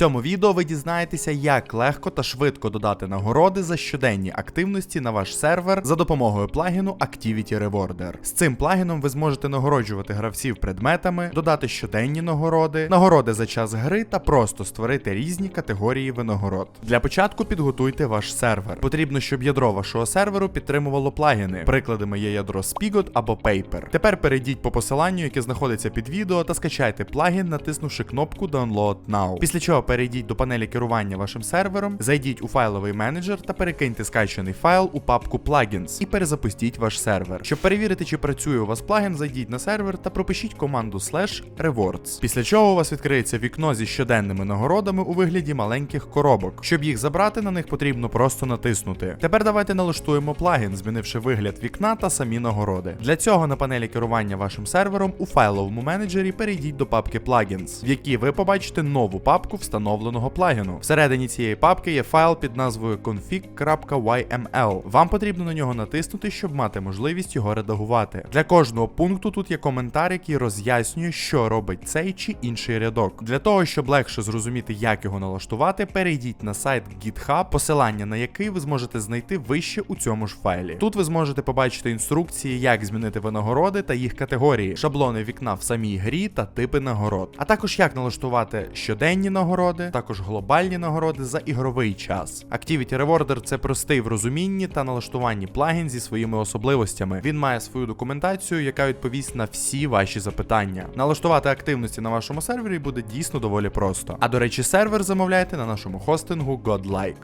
цьому відео ви дізнаєтеся, як легко та швидко додати нагороди за щоденні активності на ваш сервер за допомогою плагіну Activity Rewarder. З цим плагіном ви зможете нагороджувати гравців предметами, додати щоденні нагороди, нагороди за час гри та просто створити різні категорії винагород. Для початку підготуйте ваш сервер. Потрібно, щоб ядро вашого серверу підтримувало плагіни. Прикладами є ядро Spigot або Paper. Тепер перейдіть по посиланню, яке знаходиться під відео, та скачайте плагін, натиснувши кнопку Download Now. Після чого перейдіть до панелі керування вашим сервером, зайдіть у файловий менеджер та перекиньте скачаний файл у папку Plugins і перезапустіть ваш сервер. Щоб перевірити, чи працює у вас плагін, зайдіть на сервер та пропишіть команду slash rewards. Після чого у вас відкриється вікно зі щоденними нагородами у вигляді маленьких коробок. Щоб їх забрати, на них потрібно просто натиснути. Тепер давайте налаштуємо плагін, змінивши вигляд вікна та самі нагороди. Для цього на панелі керування вашим сервером у файловому менеджері перейдіть до папки Plugins, в якій ви побачите нову папку встановленого плагіну. Всередині цієї папки є файл під назвою config.yml. Вам потрібно на нього натиснути, щоб мати можливість його редагувати. Для кожного пункту тут є коментар, який роз'яснює, що робить цей чи інший рядок. Для того, щоб легше зрозуміти, як його налаштувати, перейдіть на сайт GitHub, посилання на який ви зможете знайти вище у цьому ж файлі. Тут ви зможете побачити інструкції, як змінити винагороди та їх категорії, шаблони вікна в самій грі та типи нагород, а також як налаштувати щоденні нагороди, також глобальні нагороди за ігровий час. Activity Rewarder це простий в розумінні та налаштуванні плагін зі своїми особливостями. Він має свою документацію, яка відповість на всі ваші запитання. Налаштувати активності на вашому сервері буде дійсно доволі просто. А до речі, сервер замовляйте на нашому хостингу Godlike.